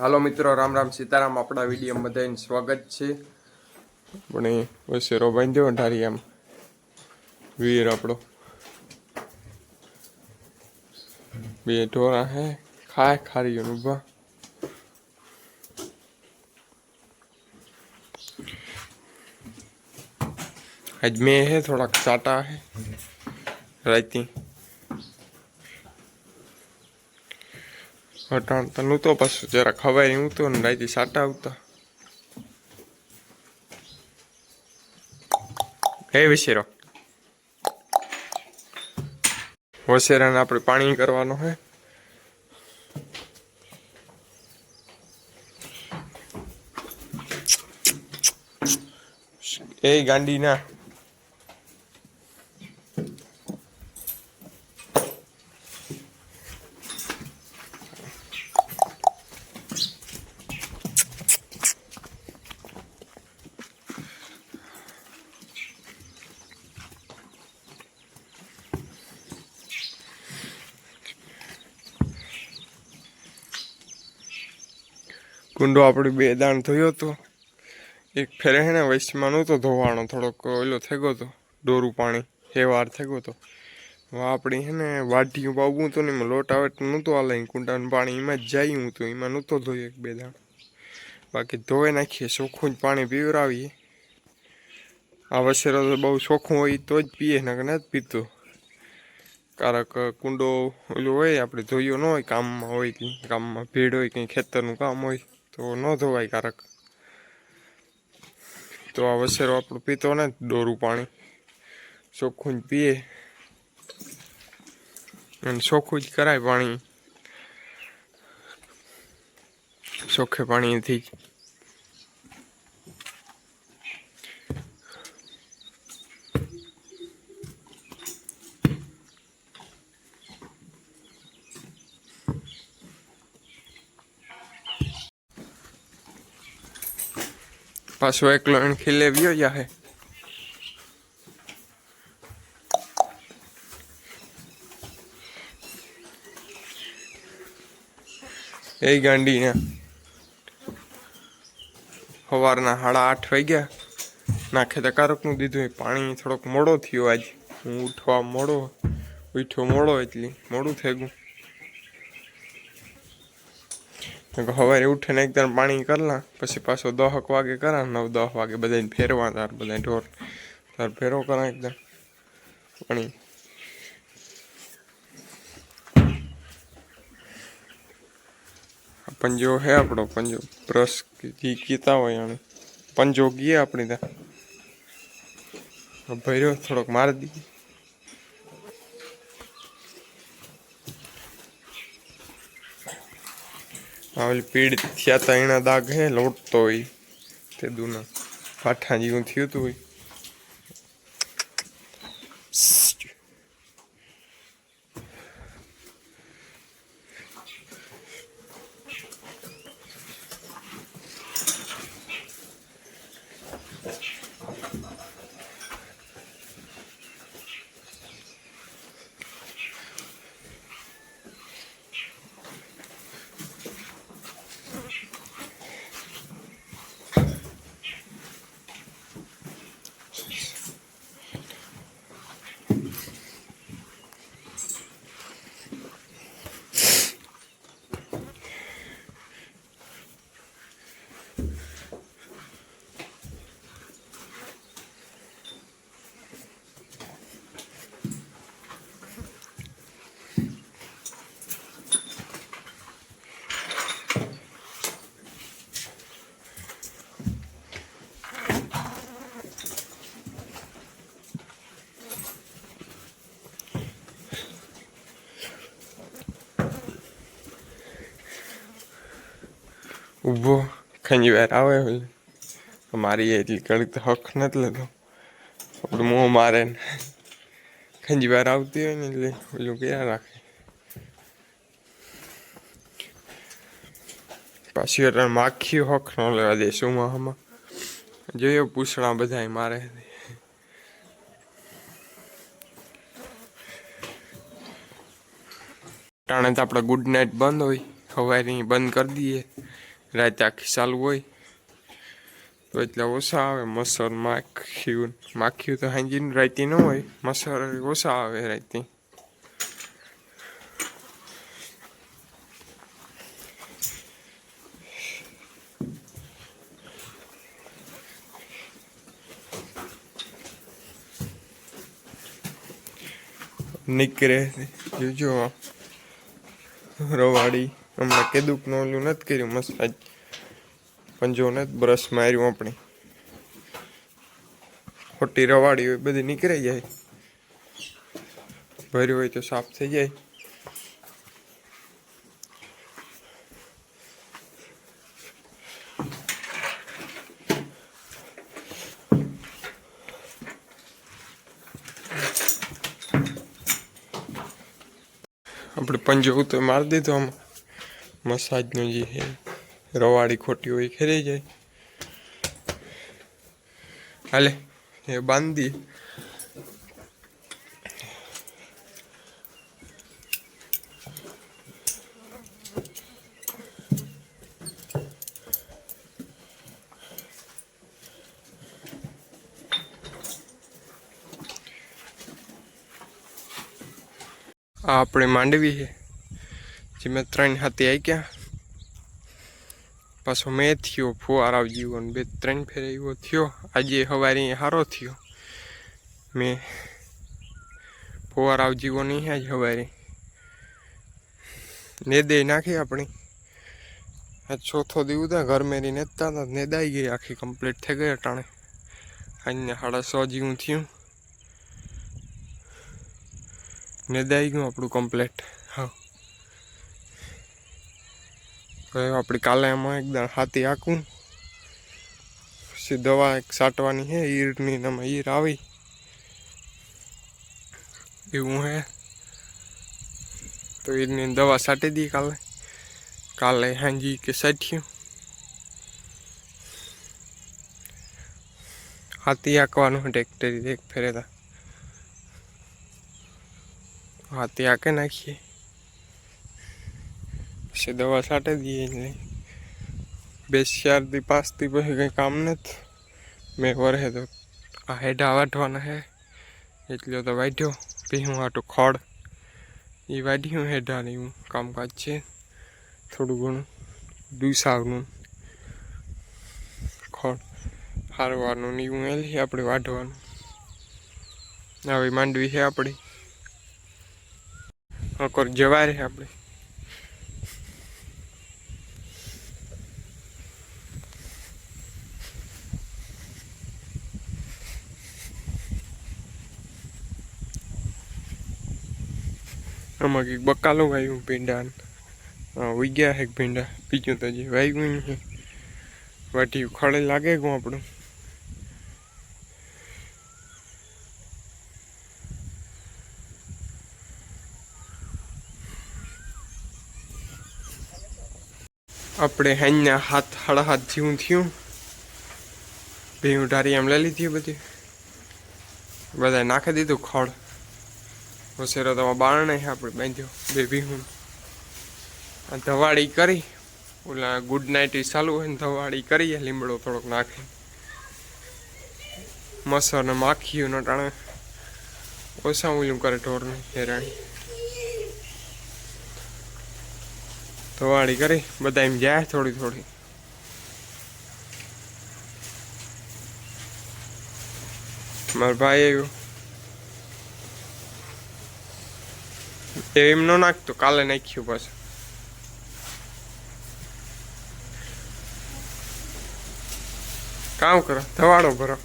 હાલો મિત્રો, રામ રામ સીતારામ. આપણા વીડિયો બધાને સ્વાગત છે. આપણે વસેરો બાંધ્યો ઢારી આમ. વીર આપણો. બે ઢોરા હે, ખાય ખારી ઊભા. આજ મેં હે, થોડાક ચાટા હે. રાતી તનું તો પછી જરા ખવાય હું તો ને સાટા આવતા. એ વિશેરો. વસેરાને આપણે પાણી કરવાનું હે. એ ગાંડી ના કુંડો આપણે બે દાણ ધોયો હતો એક ફેરે હે ને વૈશ્યમાં નહોતો ધોવાનો, થોડોક ઓલો થઈ ગયો હતો ડોરું પાણી, હેવાર થઈ ગયો હતો આપણી હે ને વાઢીયું બાવું હતું ને એમાં લોટ આવે તો નહોતું હાલે કુંડાનું પાણી એમાં જ જાય હતું, એમાં નહોતો ધોયો એક બે દાણ. બાકી ધોઈ નાખીએ ચોખ્ખું જ પાણી પીવરાવીએ. આ વસેરો તો બહુ ચોખ્ખું હોય તો જ પીએ ને નથી પીતો. કારક કુંડો ઓલું હોય આપણે ધોયો ન હોય, કામમાં હોય કંઈ, કામમાં ભીડ હોય, કંઈ ખેતરનું કામ હોય. તો ન ધોવાય કારક. તો આ વસેરો આપણું પીતો ને દોરું પાણી. ચોખ્ખું જ પીએ. અને ચોખ્ખું જ કરાય પાણી. ચોખ્ખે પાણીથી જ. પાછો એકલો ખીલે, વ્યો જાહે એ ગાંડી ને. સવારના સાડા આઠ વાગ્યા. નાખે તો કારકનું દીધું એ પાણી થોડોક મોડો થયો આજ. હું ઉઠવા મોડો, ઉઠ્યો મોડો એટલે, મોડું થઈ ગયું તો સવારે ઉઠીને એકદમ પાણી કરલા પછી પાછો દહક વાગે કરા, નવ દહ વાગે બધાને ફેરવા, તાર બધા ઢોર, તાર ફેરો કરા એકદમ પાણી. પંજો હે આપણો પંજો બ્રશ કીતા હોય એને પંજો ગીએ આપણી ત્યાં ભર્યો, થોડોક મારી દીધી. આવેલી પીડ થયા તા એના દાગ હે, લોટતો હોય. તે દુના. પાઠા જેવું થયું હતું હોય. ઊભો. ખંજી વાર આવે હોય મારી એટલી કડક તો હક નથી લેતો. આપણે મોં મારે ખંજી વાર આવતી હોય ને એટલે ઓલું ક્યાં રાખે. પાછી એટલે માખી હક ન લેવા દે શું આમાં જોયો પૂછડા બધા મારે. ટાણે તો આપણે ગુડ નાઇટ બંધ હોય. સવારે બંધ કરી દઈએ. રાતે આખી ચાલુ હોય તો એટલે ઓછા આવે મસર માખ્યું માખ્યું તો હાંજી રાતી ન હોય મસર ઓછા આવે રાતી નીકળે જોજો રવાડી હમણાં કેદુકનું ઓલું નથી કર્યું મસાજ પંજો નથી બ્રશ માર્યું આપણે. ખોટી રવાડી હોય, બધી નીકળી જાય. ભર્યું હોય તો સાફ થઈ જાય. આપણે પંજો તો મારી દીધો આમાં. મસાજનો જે છે, રવાડી ખોટી હોય એ ખેરાઈ જાય. હાલે, એ બાંધી. આ આપણે માંડવી છે. જે મેં ત્રણ હાથી આવી ગયા પાછો મેં થયો ફુવારાવ જીવો ને બે ત્રણ ફેર એવો થયો આજે સવારે સારો થયો મેં ફુવારાવ જીવો નહીં આજ સવારે નેદે નાખી આપણી આ ચોથો દિવસ હતા ઘર મેરી નેતા હતા નેદાઈ ગઈ આખી કમ્પ્લીટ થઈ ગઈ અટાણે આજને સાડા સો જેવું થયું નેદાઈ ગયું આપણું કમ્પ્લેટ હવે આપણી કાલે એમાં એકદમ હાથી આખું પછી દવા એક સાટવાની છે, ઈરની એમાં ઈર આવી. એવું હે. તો ઈરની દવા સાટી દી કાલે. કાલે હાંજી કે સાઠ્યું. હાથી આંકવાનું ટ્રેક્ટર એક ફેરેતા હાથી આંકે નાખીએ. પછી દવા છાંટી દઈએ એટલે બે ચારથી પાંચથી પછી કંઈ કામ નથી મેં વરહે તો આ હેઠા વાઢવાના હે એટલો તો વાઢ્યો ભીહું આટું ખડ એ વાઢ્યું હેઠા ને એવું કામકાજ છે થોડું ઘણું ડૂસાવનું ખડ હારવાનું ને એવું એલી આપણે વાઢવાનું આવી માંડવી છે આપણી અકોર જવારે આપણે આમાં કંઈક બકાલો વાવ્યું ભીંડા હા ઉઈ ગયા છે ભીંડા, બીજું તો જે વાવ્યું છે વાટી ખડે લાગે ગયું આપણું. આપણે હાઈના હાથ હાડા હાથ જેવું થયું. ભીંગ ઢારી એમ લઈ લીધી બધી. બધા નાખી દીધું ખડ. હોશેરો તો બારણે આપણે બાંધ્યો, બે ભીહું. આ ધવાડી કરી, ઓલા ગુડ નાઇટ ચાલુ હોય ને ધવાડી કરીએ, લીમડો થોડોક નાખી. મસર ને માખીયું નટાણે ટાણે ઓછા ઊંલું કરે ઢોરને હેરાણી ધવાડી કરી બધા એમ જાય થોડી થોડી. મારો ભાઈ આવ્યો. એમ ન નાખતું કાલે નાખ્યું પાછું કામ કરો ધવાડો ભરો.